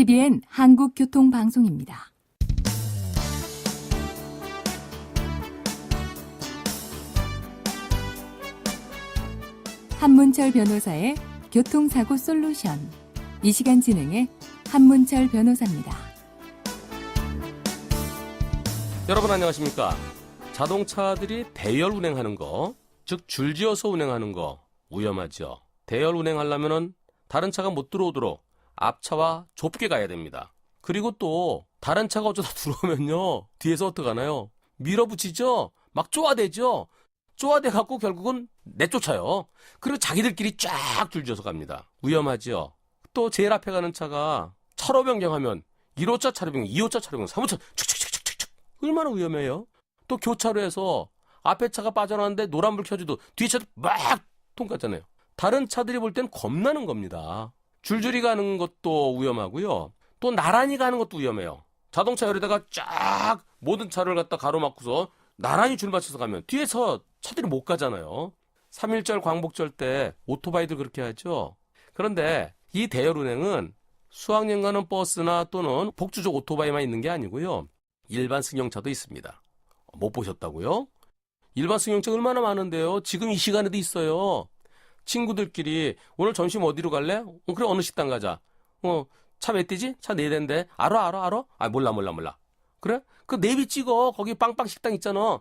TVN 한국교통방송입니다. 한문철 변호사의 교통사고 솔루션. 이 시간 진행의 한문철 변호사입니다. 여러분 안녕하십니까? 자동차들이 대열 운행하는 거, 즉 줄지어서 운행하는 거 위험하죠. 대열 운행하려면은 다른 차가 못 들어오도록 앞차와 좁게 가야 됩니다. 그리고 또 다른 차가 어쩌다 들어오면요. 뒤에서 어떡하나요? 밀어붙이죠? 막 쪼아대죠? 쪼아대 갖고 결국은 내쫓아요. 그리고 자기들끼리 쫙 줄지어서 갑니다. 위험하죠. 또 제일 앞에 가는 차가 차로 변경하면 1호차 차로 변경, 2호차 차로 변경, 3호차 축축축축축축 얼마나 위험해요? 또 교차로에서 앞에 차가 빠져나왔는데 노란불 켜져도 뒤에 차도 막 통과잖아요. 다른 차들이 볼 땐 겁나는 겁니다. 줄줄이 가는 것도 위험하고요. 또 나란히 가는 것도 위험해요. 자동차 열에다가 쫙 모든 차를 갖다 가로막고서 나란히 줄 맞춰서 가면 뒤에서 차들이 못 가잖아요. 3.1절 광복절 때 오토바이들 그렇게 하죠. 그런데 이 대열 운행은 수학여행 가는 버스나 또는 복주족 오토바이만 있는 게 아니고요. 일반 승용차도 있습니다. 못 보셨다고요? 일반 승용차 얼마나 많은데요? 지금 이 시간에도 있어요. 친구들끼리 오늘 점심 어디로 갈래? 어, 그래 어느 식당 가자. 어, 차 몇 대지? 차 네 대인데. 알아 알아 알아? 아 몰라 몰라 몰라. 그래? 그 내비 찍어. 거기 빵빵 식당 있잖아.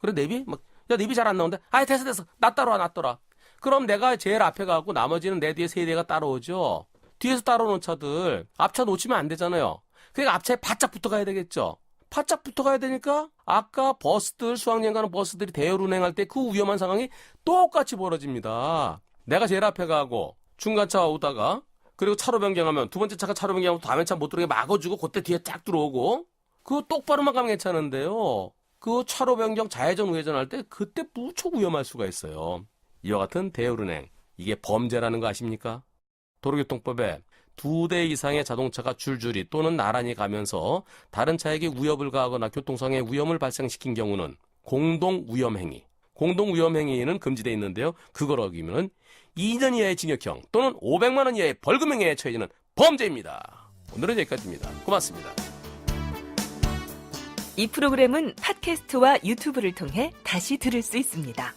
그래 내비? 막, 야 내비 잘 안 나오는데. 아 됐어 됐어. 나 따라와 나 따라. 그럼 내가 제일 앞에 가고 나머지는 내 뒤에 세 대가 따라오죠. 뒤에서 따라오는 차들 앞차 놓치면 안 되잖아요. 그러니까 앞차에 바짝 붙어 가야 되겠죠. 바짝 붙어 가야 되니까 아까 버스들 수학여행 가는 버스들이 대열 운행할 때 그 위험한 상황이 똑같이 벌어집니다. 내가 제일 앞에 가고 중간차 오다가 그리고 차로 변경하면 두 번째 차가 차로 변경하면 다음에 차 못 들어오게 막아주고 그때 뒤에 쫙 들어오고 그거 똑바로만 가면 괜찮은데요. 그 차로 변경 좌회전 우회전 할 때 그때 무척 위험할 수가 있어요. 이와 같은 대열 운행 이게 범죄라는 거 아십니까? 도로교통법에 두 대 이상의 자동차가 줄줄이 또는 나란히 가면서 다른 차에게 위협을 가하거나 교통상의 위험을 발생시킨 경우는 공동 위험 행위. 공동 위험 행위는 금지되어 있는데요. 그걸 어기면 2년 이하의 징역형 또는 500만 원 이하의 벌금형에 처해지는 범죄입니다. 오늘은 여기까지입니다. 고맙습니다. 이 프로그램은 팟캐스트와 유튜브를 통해 다시 들을 수 있습니다.